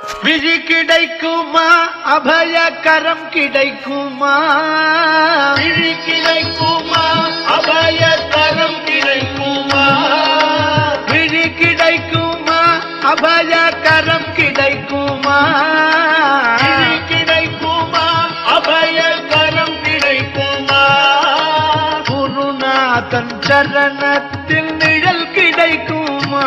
விழி கிடைக்குமா? அபய கரம் கிடைக்குமா? விழி கிடைக்குமா? அபய கரம் கிடைக்குமா? விழி கிடைக்குமா? அபய கரம் கிடைக்குமா? கிடைக்குமா? அபய கரம் கிடைக்குமா? குருநாதன் சரணத்தில் நிழல் கிடைக்குமா?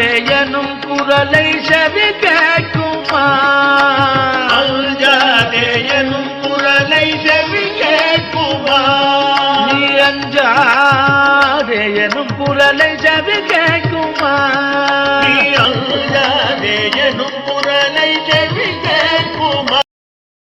எனும் குரலை செவி கேட்குமா? அஞ்சாதே எனும் குரலை செவி கேட்குமா? நீ அஞ்சாதே எனும் குரலை செவி கேட்குமா? நீ அஞ்சாதே எனும் குரலை செவி கேட்குமா?